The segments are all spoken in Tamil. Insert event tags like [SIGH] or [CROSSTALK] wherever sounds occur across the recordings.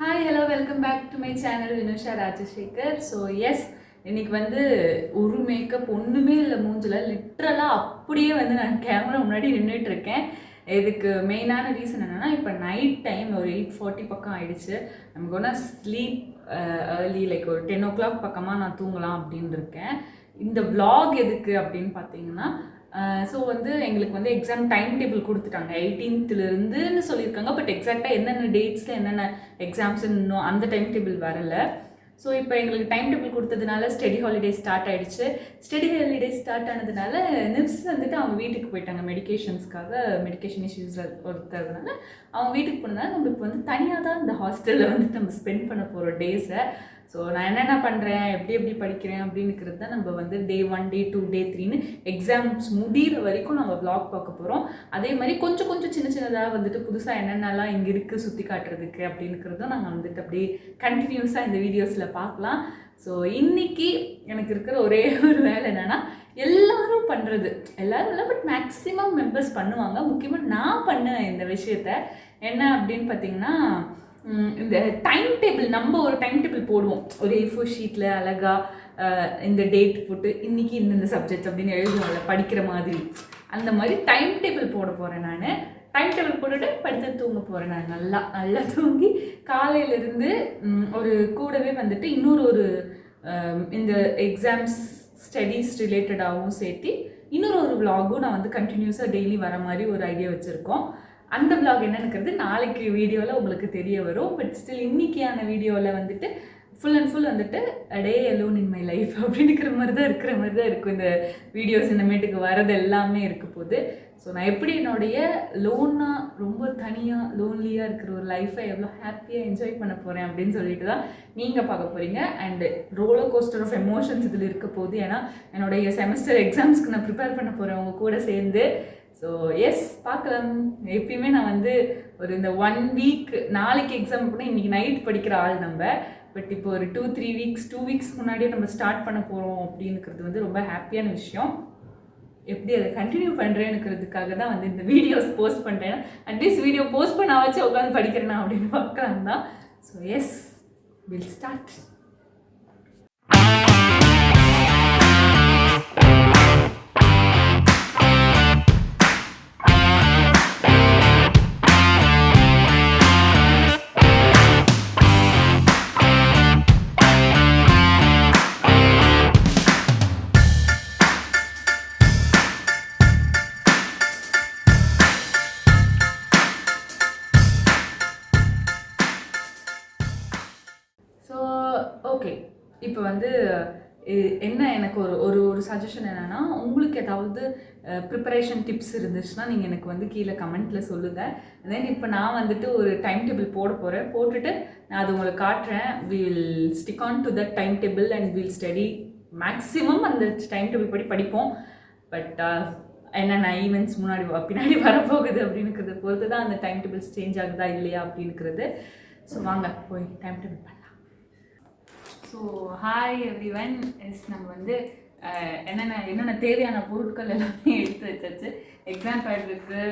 Hi hello welcome back to my channel Vinusha Rajasekar so yes இன்னைக்கு வந்து ஒரு மேக்கப் ஒன்றுமே இல்லை மூஞ்சில். லிட்ரலாக அப்படியே வந்து நான் கேமரா முன்னாடி நின்றுட்டு இருக்கேன் இதுக்கு மெயினான ரீசன் என்னென்னா இப்போ நைட் டைம் ஒரு எயிட் ஃபார்ட்டி பக்கம் ஆயிடுச்சு. நமக்கு ஒன்றா ஸ்லீப் ஏர்லி லைக் ஒரு டென் ஓ கிளாக் பக்கமாக நான் தூங்கலாம் அப்படின்னு இருக்கேன் இந்த vlog எதுக்கு அப்படின்னு பார்த்தீங்கன்னா ஸோ வந்து எங்களுக்கு வந்து எக்ஸாம் டைம் டேபிள் கொடுத்துட்டாங்க எயிட்டீன்த்துலேருந்துன்னு சொல்லியிருக்காங்க. பட் எக்ஸாக்டாக என்னென்ன டேட்ஸில் என்னென்ன எக்ஸாம்ஸ் இன்னும் அந்த டைம் டேபிள் வரல. ஸோ இப்போ எங்களுக்கு டைம் டேபிள் கொடுத்ததுனால ஸ்டடி ஹாலிடே ஸ்டார்ட் ஆகிடுச்சு ஸ்டடி ஹாலிடே ஸ்டார்ட் ஆனதுனால நிப்ஸ் வந்துட்டு அவங்க வீட்டுக்கு போயிட்டாங்க. மெடிகேஷன்ஸ்க்காக மெடிகேஷன் இஷ்யூஸ் இருக்கிறதுனால அவங்க வீட்டுக்கு போனதுனால நம்ம இப்போ வந்து தனியாக தான் இந்த ஹாஸ்டலில் வந்துட்டு நம்ம ஸ்பெண்ட் பண்ண போகிறோம் டேஸை ஸோ நான் என்னென்ன பண்ணுறேன் எப்படி எப்படி படிக்கிறேன்? அப்படின்னுக்கிறது தான் நம்ம வந்து டே ஒன் டே டூ டே த்ரீன்னு எக்ஸாம்ஸ் முடிகிற வரைக்கும் நம்ம பிளாக் பார்க்க போகிறோம் அதே மாதிரி கொஞ்சம் கொஞ்சம் சின்ன சின்னதாக வந்துட்டு புதுசாக என்னென்னலாம் இங்கே இருக்குது சுற்றி காட்டுறதுக்கு அப்படின்னுக்கிறதும் நாங்கள் வந்துட்டு அப்படியே கண்டினியூஸாக இந்த வீடியோஸில் பார்க்கலாம். ஸோ இன்னைக்கு எனக்கு இருக்கிற ஒரே [LAUGHS] ஒரு வேலை என்னென்னா எல்லாரும் பண்ணுறது எல்லாரும் இல்லை பட் மேக்ஸிமம் மெம்பர்ஸ் பண்ணுவாங்க. முக்கியமாக நான் பண்ணுவேன் இந்த விஷயத்த என்ன அப்படின்னு பார்த்தீங்கன்னா இந்த டைம் டேபிள் நம்ம ஒரு டைம் டேபிள் போடுவோம். ஒரு ஏ ஃபோர் ஷீட்டில் அழகாக இந்த டேட் போட்டு இன்றைக்கி இந்தந்த சப்ஜெக்ட் அப்படின்னு எழுதுவோம்ல படிக்கிற மாதிரி. அந்த மாதிரி டைம் டேபிள் போட போகிறேன் நான். டைம் டேபிள் போட்டுட்டு படுத்து தூங்க போகிறேன் நான். நல்லா நல்லா தூங்கி காலையிலேருந்து ஒரு கூடவே வந்துட்டு இன்னொரு ஒரு இந்த எக்ஸாம்ஸ் ஸ்டடீஸ் ரிலேட்டடாகவும் சேர்த்து இன்னொரு ஒரு vlog-உம் நான் வந்து கண்டினியூஸாக டெய்லி வர மாதிரி ஒரு ஐடியா வச்சுருக்கோம். அந்த பிளாக் என்னன்னுக்கிறது நாளைக்கு வீடியோவில் உங்களுக்கு தெரிய வரும். பட் ஸ்டில் இன்னைக்கான வீடியோவில் வந்துட்டு ஃபுல் அண்ட் ஃபுல் வந்துட்டு அடே அலோன் இன் மை லைஃப் அப்படின்னுக்கிற மாதிரி தான் இருக்கிற மாதிரி தான் இருக்கும். இந்த வீடியோஸ் இனிமேட்டுக்கு வரது எல்லாமே இருக்க போது. ஸோ நான் எப்படி என்னுடைய லோனாக ரொம்ப தனியாக லோன்லியாக இருக்கிற ஒரு லைஃப்பை எவ்வளோ ஹாப்பியாக என்ஜாய் பண்ண போகிறேன் அப்படின்னு சொல்லிட்டு தான் நீங்கள் பார்க்க போகிறீங்க and roller coaster of emotions இதில் இருக்க போது ஏன்னா என்னுடைய செமஸ்டர் எக்ஸாம்ஸ்க்கு நான் ப்ரிப்பேர் பண்ண போகிறேன் உங்கள் கூட சேர்ந்து ஸோ எஸ் பார்க்கலாம். எப்பயுமே நான் வந்து ஒரு இந்த ஒன் வீக் நாளைக்கு எக்ஸாம் கூட இன்றைக்கி நைட் படிக்கிற ஆள் நம்ம. பட் இப்போ ஒரு two three weeks two weeks முன்னாடியே நம்ம ஸ்டார்ட் பண்ண போகிறோம் அப்படின்னுக்கிறது வந்து ரொம்ப ஹாப்பியான விஷயம். எப்படி அதை கண்டினியூ பண்ணுறேன்னுக்கிறதுக்காக தான் வந்து இந்த வீடியோஸ் போஸ்ட் பண்ணுறேன் அட்லீஸ்ட் வீடியோ போஸ்ட் பண்ண வச்சு உட்காந்து படிக்கிறேன்னா அப்படின்னு பார்க்கலாம் தான். ஸோ எஸ் வில் ஸ்டார்ட் என்ன எனக்கு ஒரு ஒரு ஒரு சஜஷன் என்னென்னா உங்களுக்கு ஏதாவது ப்ரிப்பரேஷன் டிப்ஸ் இருந்துச்சுன்னா நீங்கள் எனக்கு வந்து கீழே கமெண்ட்டில் சொல்லுங்கள் தென் இப்போ நான் வந்துட்டு ஒரு டைம் டேபிள் போட போகிறேன் போட்டுட்டு நான் அது உங்களுக்கு காட்டுறேன். Will stick on to that time table and will study maximum அந்த டைம் டேபிள் படி படிப்போம். பட் என்னென்ன ஈவெண்ட்ஸ் முன்னாடி பின்னாடி வரப்போகுது அப்படின்னுக்கிறத பொறுத்து தான் அந்த டைம் டேபிள்ஸ் சேஞ்ச் ஆகுதா இல்லையா அப்படின்னுக்கிறது. ஸோ வாங்க போய் டைம் டேபிள் பண்ணலாம். So hi everyone yes நம்ம வந்து என்னென்ன என்னென்ன தேவையான பொருட்கள் எல்லாமே எடுத்து வச்சாச்சு. எக்ஸாம் பேட் இருக்குது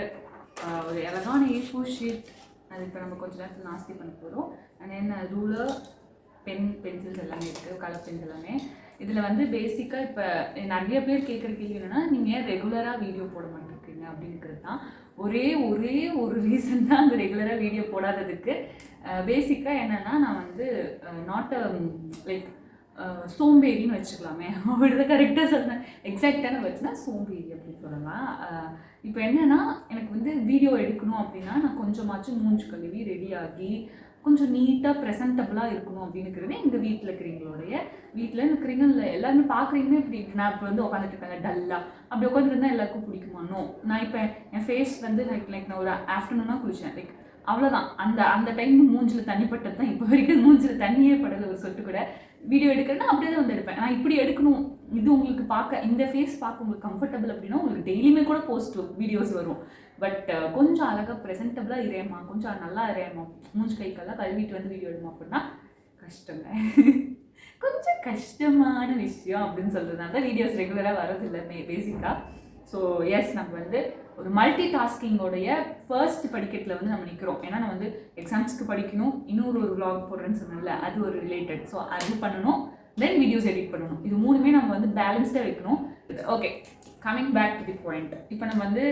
ஒரு அழகான ஏ ஷீட் அது இப்போ நம்ம கொஞ்சம் நேரத்தில் நாஸ்தி பண்ண போகிறோம் அண்ட் என்ன ரூலர் பென் பென்சில்ஸ் எல்லாமே இருக்குது கலர் பென்ஸ் எல்லாமே. இதில் வந்து பேசிக்காக இப்போ நிறைய பேர் கேட்குற கேள்வி என்னென்னா நீங்கள் ஏன் ரெகுலராக வீடியோ போட மாட்டேங்கிறீங்க அப்படிங்கிறது தான் ஒரே ஒரே ஒரு ரீசன் தான் அந்த ரெகுலராக வீடியோ போடாததுக்கு. பேசிக்காக என்னென்னா நான் வந்து நாட் அ லைக் சோம்பேறின்னு வச்சுக்கலாமே. அப்படிதான் கரெக்டாக சொன்னேன். எக்ஸாக்டான வச்சுனா சோம்பேறி அப்படின்னு சொல்லலாம். இப்போ என்னென்னா எனக்கு வந்து வீடியோ எடுக்கணும் அப்படின்னா நான் கொஞ்சமாச்சும் மூஞ்சு கழுவி ரெடியாகி கொஞ்சம் நீட்டாக ப்ரெசன்டபுளாக இருக்கணும் அப்படின்னுக்கிறது எங்கள் வீட்டில் இருக்கிறீங்களுடைய வீட்டில் இருக்கிறீங்க இல்லை எல்லாருமே பார்க்குறீங்கன்னா இப்படி நான் இப்போ வந்து உட்காந்துட்டு இருக்காங்க டல்லாக அப்படி உட்காந்துருந்தா எல்லாருக்கும் பிடிக்குமானோ? நான் இப்போ என் ஃபேஸ் வந்து லைக் லைக் நான் ஒரு ஆஃப்டர்நூனாக குளிச்சேன். லைக் அவ்வளோதான் அந்த அந்த டைம் மூஞ்சில் தண்ணி பட்டது தான் இப்போ வரைக்கும் மூஞ்சில் தண்ணியே படலை ஒரு சொட்டு கூட வீடியோ எடுக்கிறேன்னா அப்படியே தான் வந்து எடுப்பேன். நான் இப்படி எடுக்கணும். இது உங்களுக்கு பார்க்க இந்த ஃபேஸ் பார்க்க உங்களுக்கு கம்ஃபர்டபுள் அப்படின்னா உங்களுக்கு டெய்லியுமே கூட போஸ்ட் வீடியோஸ் வரும். பட் கொஞ்சம் அழகாக ப்ரெசென்டபுளாக இறையம்மா கொஞ்சம் நல்லா இறையம்மா. மூஞ்சி கைக்கெல்லாம் கழுவிட்டு வந்து வீடியோ எடுமா அப்படின்னா கஷ்டங்க. [LAUGHS] கொஞ்சம் கஷ்டமான விஷயம் அப்படின்னு சொல்கிறதுனால தான் வீடியோஸ் ரெகுலராக வரதில்லை மே பேசிக்காக ஸோ எஸ் நம்ம வந்து ஒரு மல்டி டாஸ்கிங்கோடைய ஃபர்ஸ்ட் படிக்கட்டில் வந்து நம்ம நிற்கிறோம் ஏன்னா நான் வந்து எக்ஸாம்ஸ்க்கு படிக்கணும். இன்னொரு ஒரு விளாக் போடுறேன்னு சொன்னேன்ல அது ஒரு ரிலேட்டட் ஸோ அது பண்ணணும். தென் வீடியோஸ் எடிட் பண்ணணும். இது மூணுமே நம்ம வந்து பேலன்ஸ்டாக வைக்கணும். Okay coming back to the point இப்போ நம்ம வந்து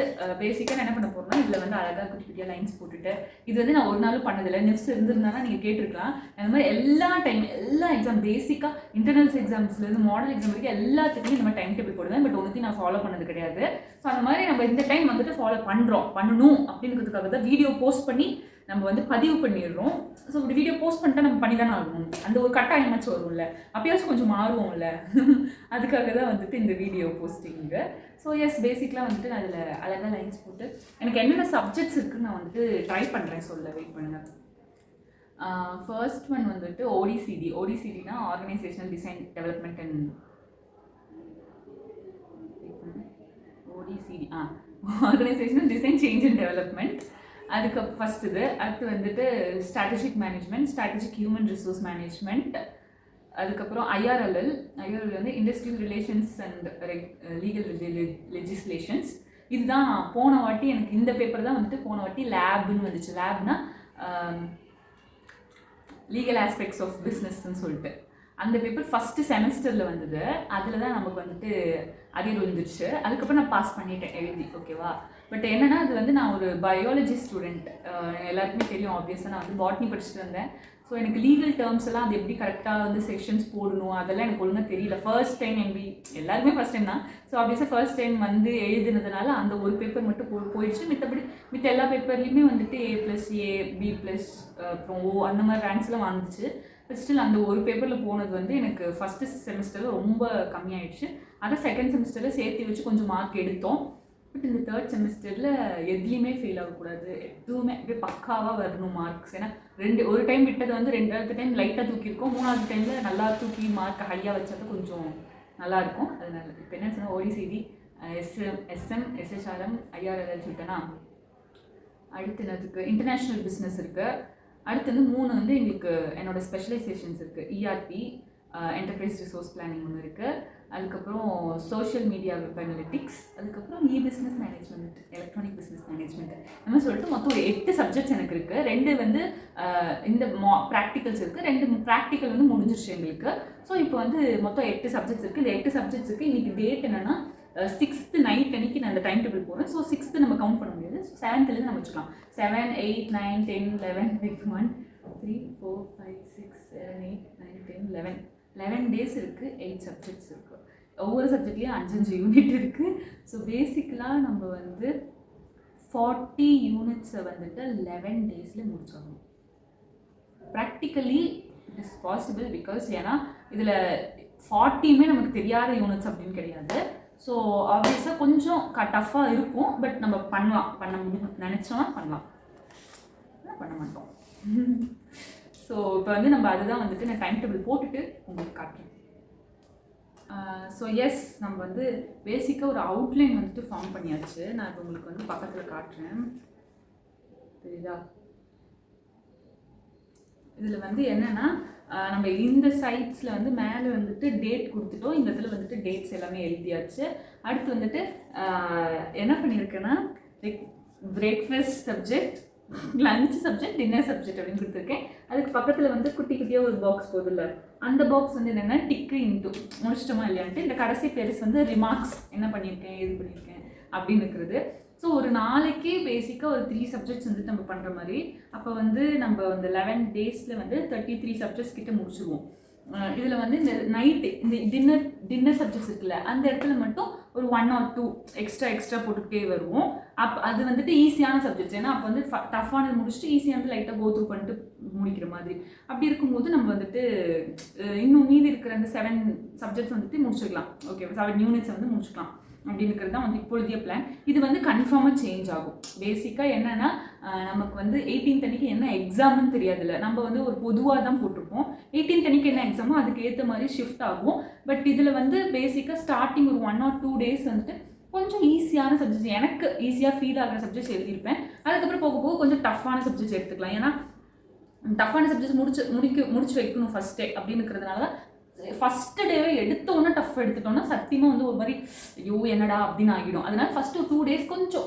பேசிக்காக என்ன பண்ண போகிறோம்னா இதில் வந்து அழகாக குட்டி குட்டியாக லைன்ஸ் போட்டுட்டு இது வந்து நான் ஒரு நாளும் பண்ணதில்லை. நெக்ஸ்ட் இருந்திருந்தாலும் நீங்கள் கேட்டிருக்கலாம். அந்த மாதிரி எல்லா டைம் எல்லா எக்ஸாம் பேசிக்காக இன்டர்னல்ஸ் எக்ஸாம்ஸ்லேருந்து மாடல் எக்ஸாம் வரைக்கும் எல்லாத்துக்குமே நம்ம டைம் டேபிள் போடுவேன். பட் ஒன்றுத்தையும் நான் ஃபாலோ பண்ணது கிடையாது. ஸோ அந்த மாதிரி நம்ம இந்த டைம் வந்துட்டு ஃபாலோ பண்ணுறோம் பண்ணணும் அப்படிங்கிறதுக்காக தான் வீடியோ போஸ்ட் பண்ணி நம்ம வந்து பதிவு பண்ணிடுறோம். ஸோ ஒரு வீடியோ போஸ்ட் பண்ணிட்டா நம்ம பண்ணி தானே ஆகணும். அந்த ஒரு கட்டாயமாச்சும் வரும்ல. அப்பயாச்சும் கொஞ்சம் மாறுவோம்ல. [LAUGHS] அதுக்காக தான் வந்துட்டு இந்த வீடியோ போஸ்டிங்கு ஸோ எஸ் பேசிக்கலாக வந்துட்டு நான் அதில் அழகாக லைன்ஸ் போட்டு எனக்கு என்னென்ன சப்ஜெக்ட்ஸ் இருக்குன்னு நான் வந்துட்டு ட்ரை பண்ணுறேன் சொல்ல வெயிட் பண்ணுங்க. ஃபர்ஸ்ட் ஒன் வந்துட்டு ODCD ஓடிசிடினா organisational design development and ODCD ah organisational design change and development அதுக்கு ஃபஸ்ட் இது அடுத்து வந்துட்டு strategic management strategic human resource management அதுக்கப்புறம் ஐஆர்எல்எல் ஐஆர்எல் வந்து industrial relations and legal legislations இதுதான் போன வாட்டி எனக்கு இந்த பேப்பர் தான் வந்துட்டு போன வாட்டி லேப்னு வந்துச்சு. லேப்னா லீகல் ஆஸ்பெக்ட்ஸ் ஆஃப் பிஸ்னஸ்ன்னு சொல்லிட்டு. அந்த பேப்பர் ஃபஸ்ட்டு செமஸ்டரில் வந்தது. அதில் தான் நமக்கு வந்துட்டு அரியர் விழுந்துருச்சு அதுக்கப்புறம் நான் பாஸ் பண்ணிட்டேன் எழுதி ஓகேவா பட் என்னன்னா அது வந்து நான் ஒரு பயாலஜி ஸ்டூடெண்ட் எல்லாருக்குமே தெரியும் ஆப்வியஸாக நான் வந்து பாட்னி படிச்சுட்டு வந்தேன் ஸோ எனக்கு லீகல் டேர்ம்ஸ் எல்லாம் அது எப்படி கரெக்டாக வந்து செக்ஷன்ஸ் போடணும் அதெல்லாம் எனக்கு ஒழுங்காக தெரியல. ஃபர்ஸ்ட் டைம் எம்பி எல்லாருமே ஃபர்ஸ்ட் டைம் தான். ஸோ ஆப்வியஸாக ஃபர்ஸ்ட் டைம் வந்து எழுதுனதுனால அந்த ஒரு பேப்பர் மட்டும் போ போயிடுச்சு. மித்தபடி மித்த எல்லா பேப்பர்லேயுமே வந்துட்டு A plus A B plus அப்புறம் ஓ அந்த மாதிரி ரேங்க்ஸ்லாம் வந்துச்சு. பட் ஸ்டில் அந்த ஒரு பேப்பரில் போனது வந்து எனக்கு ஃபஸ்ட்டு செமஸ்டரில் ரொம்ப கம்மியாயிடுச்சு. அதை செகண்ட் செமஸ்டரில் சேர்த்து வச்சு கொஞ்சம் மார்க் எடுத்தோம். பட் இந்த தேர்ட் செமஸ்டரில் எதுலேயுமே ஃபெயில் ஆகக்கூடாது. எதுவுமே அப்படியே பக்காவாக வரணும் மார்க்ஸ் ஏன்னா ரெண்டு ஒரு டைம் விட்டது வந்து ரெண்டாவது டைம் லைட்டாக தூக்கியிருக்கோம். மூணாவது டைமில் நல்லா தூக்கி மார்க் ஹையாக வச்சது கொஞ்சம் நல்லாயிருக்கும் அதனால இப்போ என்ன சொன்னால் ஓடிசிடி எஸ்எம் எஸ்எம் எஸ்எஸ்ஆர்எம் ஐஆர்எல்எல் சொல்லிட்டேன்னா அடுத்து என்னதுக்கு இன்டர்நேஷ்னல் பிஸ்னஸ் இருக்குது அடுத்து வந்து மூணு வந்து எங்களுக்கு என்னோடய ஸ்பெஷலைசேஷன்ஸ் இருக்குது இஆர்பி என்டர்பிரைஸ் ரிசோர்ஸ் பிளானிங் ஒன்று இருக்குது அதுக்கப்புறம் சோஷியல் மீடியா வெப் அனலிட்டிக்ஸ் அதுக்கப்புறம் e business management electronic business management நம்ம சொல்லிட்டு மொத்தம் ஒரு எட்டு சப்ஜெக்ட்ஸ் எனக்கு இருக்குது ரெண்டு வந்து இந்த மா ப்ராக்டிகல்ஸ் இருக்குது ரெண்டு ப்ராக்டிக்கல் வந்து முடிஞ்சிருச்சு எங்களுக்கு. ஸோ இப்போ வந்து மொத்தம் எட்டு சப்ஜெக்ட்ஸ் இருக்குது இந்த எட்டு சப்ஜெக்ட்ஸுக்கு இன்றைக்கி டேட் என்னென்னா சிக்ஸ்த்து நைட் அன்னைக்கு நான் அந்த டைம் டேபிள் போகிறேன் ஸோ சிக்ஸ்த்து நம்ம கவுண்ட் பண்ண முடியாது. செவன்த்துலேருந்து நம்ம வச்சுக்கலாம். Seven eight nine ten eleven like one three four five six seven eight nine ten eleven eleven days இருக்குது எயிட் சப்ஜெக்ட்ஸ் இருக்குது ஒவ்வொரு சப்ஜெக்ட்லேயும் அஞ்சஞ்சு யூனிட் இருக்குது ஸோ பேசிக்கலாக நம்ம வந்து ஃபார்ட்டி யூனிட்ஸை வந்துட்டு லெவன் டேஸில் முடிச்சிடணும். Practically it is possible because ஏன்னா இதில் ஃபார்ட்டியுமே நமக்கு தெரியாத யூனிட்ஸ் அப்படின்னு கிடையாது. ஸோ ஆப்வியஸாக கொஞ்சம் க டஃப்பாக இருக்கும். பட் நம்ம பண்ணலாம். பண்ண முடியும். நினச்சோன்னா பண்ணலாம். பண்ண மாட்டோம். [LAUGHS] இப்போ வந்து நம்ம அதுதான் வந்துட்டு நான் டைம் டேபிள் போட்டுட்டு உங்களுக்கு காட்டுறேன். ஸோ எஸ் நம்ம வந்து பேசிக்காக ஒரு அவுட்லைன் வந்துட்டு ஃபார்ம் பண்ணியாச்சு. நான் இப்போ உங்களுக்கு வந்து பக்கத்தில் காட்டுறேன். தெரியுதா இதில் வந்து என்னென்னா நம்ம இந்த சைட்ஸில் வந்து மேலே வந்துட்டு டேட் கொடுத்துட்டோம். இந்த இடத்துல வந்துட்டு டேட்ஸ் எல்லாமே எழுதியாச்சு. அடுத்து வந்துட்டு என்ன பண்ணியிருக்கேன்னா breakfast subject lunch subject dinner subject அப்படின்னு கொடுத்துருக்கேன். அதுக்கு பக்கத்தில் வந்து குட்டி குட்டியாக ஒரு பாக்ஸ் போதில்ல அந்த பாக்ஸ் வந்து என்னென்னா டிக்கு இன்ட்டு முடிச்சிட்டோமா இல்லையான்ட்டு இந்த கடைசி பெருசு வந்து ரிமார்க்ஸ் என்ன பண்ணியிருக்கேன் எது பண்ணியிருக்கேன் அப்படின்னு இருக்கிறது. ஸோ ஒரு நாளைக்கு பேசிக்காக ஒரு த்ரீ சப்ஜெக்ட்ஸ் வந்து நம்ம பண்ணுற மாதிரி அப்போ வந்து நம்ம அந்த லெவன் டேஸில் வந்து தேர்ட்டி த்ரீ சப்ஜெக்ட்ஸ் கிட்ட முடிச்சிருவோம். இதில் வந்து இந்த நைட்டு இந்த டின்னர் டின்னர் சப்ஜெக்ட்ஸ் இருக்குல்ல அந்த இடத்துல மட்டும் ஒரு one or two extra extra போட்டுக்கிட்டே வருவோம். அப் அது வந்துட்டு ஈஸியான சப்ஜெக்ட்ஸ் ஏன்னா அப்போ வந்து டஃப்பானது முடிச்சுட்டு ஈஸியானது லைட்டாக கோ த்ரூ பண்ணிட்டு முடிக்கிற மாதிரி. அப்படி இருக்கும்போது நம்ம வந்துட்டு இன்னும் மீதி இருக்கிற அந்த செவன் சப்ஜெக்ட்ஸ் வந்துட்டு முடிச்சுக்கலாம். ஓகே செவன் யூனிட்ஸ் வந்து முடிச்சுக்கலாம். அப்படிங்கிறது தான் வந்து இப்பொழுதைய பிளான் இது வந்து கன்ஃபார்மாக சேஞ்ச் ஆகும். பேசிக்காக என்னென்னா நமக்கு வந்து 18th அன்னைக்கு என்ன எக்ஸாம்னு தெரியாதுல்ல. நம்ம வந்து ஒரு பொதுவாக தான் போட்டிருப்போம். 18th அன்னைக்கு என்ன எக்ஸாமோ அதுக்கு ஏற்ற மாதிரி ஷிஃப்ட் ஆகும். பட் இதில் வந்து பேசிக்காக ஸ்டார்டிங் ஒரு ஒன் ஆர் டூ டேஸ் வந்துட்டு கொஞ்சம் ஈஸியான சப்ஜெக்ட்ஸ் எனக்கு ஈஸியாக ஃபீல் ஆகிற சப்ஜெக்ட்ஸ் எழுதியிருப்பேன். அதுக்கப்புறம் போக போக கொஞ்சம் டஃப்பான சப்ஜெக்ட்ஸ் எடுத்துக்கலாம். ஏன்னா டஃப்பான சப்ஜெக்ட்ஸ் முடிச்சு முடிக்க முடிச்சு வைக்கணும் ஃபஸ்ட்டே அப்படின்னு இருக்கிறதுனால ஃபஸ்ட்டு டேவே எடுத்தோன்னே டஃப் எடுத்துட்டோம்னா சத்தியமாக வந்து ஒரு மாதிரி ஐயோ என்னடா அப்படின்னு ஆகிடும். அதனால் ஃபஸ்ட்டு டூ டேஸ் கொஞ்சம்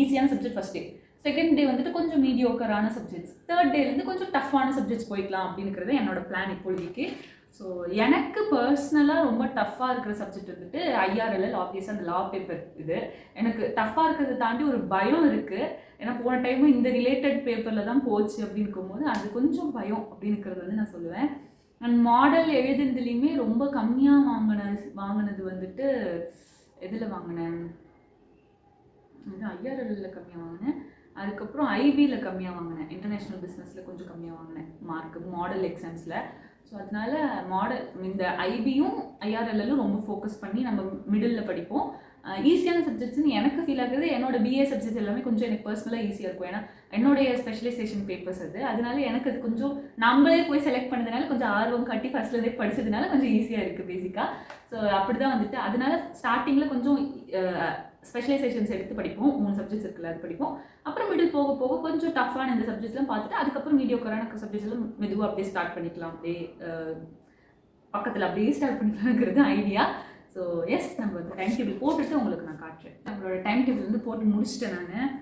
ஈஸியான subject first day second day வந்துட்டு கொஞ்சம் மீடியோக்கரான சப்ஜெக்ட்ஸ் தேர்ட் டேலேருந்து கொஞ்சம் டஃப்பான சப்ஜெக்ட்ஸ் போய்க்கலாம் அப்படிங்கிறது என்னோட பிளான் இப்பொழுதைக்கு ஸோ எனக்கு பர்சனலாக ரொம்ப டஃப்பாக இருக்கிற சப்ஜெக்ட் வந்துட்டு ஐஆர்எல்எல் ஆப்வியஸாக அந்த லா பேப்பர் இது. எனக்கு டஃப்பாக இருக்கிறத தாண்டி ஒரு பயம் இருக்குது ஏன்னா போன டைமும் இந்த ரிலேட்டட் பேப்பரில் தான் போச்சு அப்படின்னு இருக்கும்போது அது கொஞ்சம் பயம் அப்படின்னுக்கிறது வந்து நான் சொல்லுவேன். அண்ட் மாடல் எழுதுனதுலேயுமே ரொம்ப கம்மியாக வாங்கின வாங்கினது வந்துட்டு எதில் வாங்கினேன்? ஐஆர்எல்ல கம்மியாக வாங்கினேன். அதுக்கப்புறம் ஐபியில் கம்மியாக வாங்கினேன். இன்டர்நேஷ்னல் பிஸ்னஸில் கொஞ்சம் கம்மியாக வாங்கினேன். மார்க் மாடல் எக்ஸாம்ஸில் ஸோ அதனால மாடல் இந்த ஐபியும் ஐஆர்எல்லும் ரொம்ப ஃபோக்கஸ் பண்ணி நம்ம மிடில் படிப்போம். ஈஸியான சப்ஜெக்ட்ஸ்னு எனக்கு ஃபீல் ஆகுது. என்னோட பிஏ சப்ஜெக்ட்ஸ் எல்லாமே கொஞ்சம் எனக்கு பர்சனலாக ஈஸியாக இருக்கும். ஏன்னா என்னுடைய ஸ்பெஷலைசேஷன் பேப்பர்ஸ் அது. அதனால எனக்கு அது கொஞ்சம் நம்மளே போய் செலக்ட் பண்ணதுனால கொஞ்சம் ஆர்வம் காட்டி ஃபஸ்ட்லேருந்தே படித்ததுனால கொஞ்சம் ஈஸியாக இருக்குது பேசிக்காக ஸோ அப்படி தான் வந்துட்டு. அதனால ஸ்டார்டிங்கில் கொஞ்சம் ஸ்பெஷலைசேஷன்ஸ் எடுத்து படிப்போம். மூணு சப்ஜெக்ட்ஸ் இருக்குல்ல அது படிப்போம். அப்புறம் மிடில் போக போக கொஞ்சம் டஃப்பான இந்த சப்ஜெக்ட்ஸ்லாம் பார்த்துட்டு அதுக்கப்புறம் மீடியோக்கரான சப்ஜெக்ட்ஸெல்லாம் மெதுவாக அப்படியே ஸ்டார்ட் பண்ணிக்கலாம். அப்படியே பக்கத்தில் அப்படியே ஸ்டார்ட் பண்ணிக்கலாங்கிறது ஐடியா ஸோ எஸ் நம்ம வந்து டைம் டேபிள் போட்டுட்டு உங்களுக்கு நான் காட்டுறேன். நம்மளோட டைம் டேபிள் வந்து போட்டு முடிச்சிட்டேன் நான்.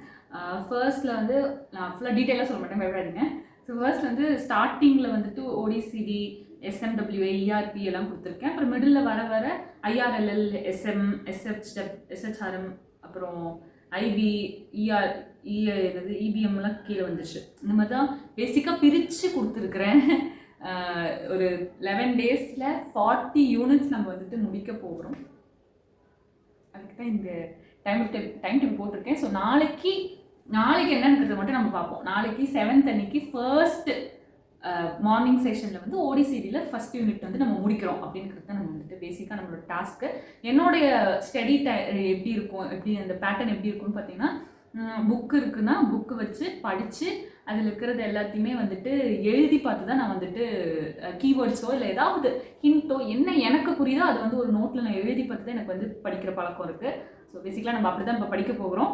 ஃபர்ஸ்ட்டில் வந்து நான் ஃபுல்லாக டீட்டெயிலாக சொல்ல மாட்டேன் பயப்படாதீங்க. ஸோ ஃபர்ஸ்ட் வந்து ஸ்டார்டிங்கில் வந்துட்டு ஓடிசிடி எஸ்எம்டபிள்யூஏ இஆர்பி எல்லாம் கொடுத்துருக்கேன். அப்புறம் மிடில் வர வர ஐஆர்எல்எல் எஸ்எம் எஸ்ஹெச் எஸ்ஹெச்ஆர்எம் அப்புறம் ஐபி இஆர் இ என்னது இபிஎம்லாம் கீழே வந்துச்சு இந்த மாதிரி தான் பேசிக்காக பிரித்து கொடுத்துருக்குறேன். ஒரு லெவன் டேஸில் ஃபார்ட்டி யூனிட்ஸ் நம்ம வந்துட்டு முடிக்க போகிறோம் அதுக்கு தான் இந்த டைம் டேபிள் டைம் டேபிள் போட்டிருக்கேன். ஸோ நாளைக்கு நாளைக்கு என்னன்றதை மட்டும் நம்ம பார்ப்போம். நாளைக்கு செவன்த் அன்னைக்கு ஃபர்ஸ்ட் மார்னிங் செஷனில் வந்து ஓடிசிடியில் ஃபஸ்ட் யூனிட் வந்து நம்ம முடிக்கிறோம் அப்படிங்கிறது தான் நம்ம வந்துட்டு பேசிக்காக நம்மளோட டாஸ்க்கு என்னுடைய ஸ்டடி டை எப்படி இருக்கும் எப்படி அந்த பேட்டர்ன் எப்படி இருக்கும்னு பார்த்தீங்கன்னா புக்கு இருக்குன்னா புக்கு வச்சு படித்து அதில் இருக்கிறது எல்லாத்தையுமே வந்துட்டு எழுதி பார்த்து தான் நான் வந்துட்டு கீவேர்ட்ஸோ இல்லை ஏதாவது ஹிண்ட்டோ என்ன எனக்கு புரியுதோ அது வந்து ஒரு நோட்டில் நான் எழுதி பார்த்து தான் எனக்கு வந்து படிக்கிற பழக்கம் இருக்குது ஸோ பேசிக்கலாக நம்ம அப்படி தான் இப்போ படிக்க போகிறோம்.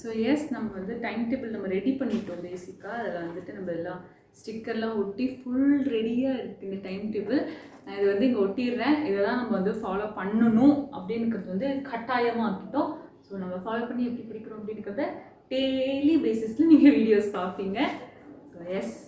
ஸோ எஸ் நம்ம வந்து டைம் டேபிள் நம்ம ரெடி பண்ணிட்டோம் பேசிக்காக அதில் வந்துட்டு நம்ம எல்லாம் ஸ்டிக்கர்லாம் ஒட்டி ஃபுல் ரெடியாக இருக்குது இந்த டைம் டேபிள் நான் இதை வந்து இங்கே ஒட்டிடுறேன். இதை தான் நம்ம வந்து ஃபாலோ பண்ணணும் அப்படின்றது வந்து கட்டாயமாக ஆக்கிட்டோம். ஸோ நம்ம ஃபாலோ பண்ணி எப்படி பிடிக்கிறோம் அப்படின்றத டெய்லி பேசிஸில் நீங்கள் வீடியோஸ் பார்ப்பீங்க. எஸ்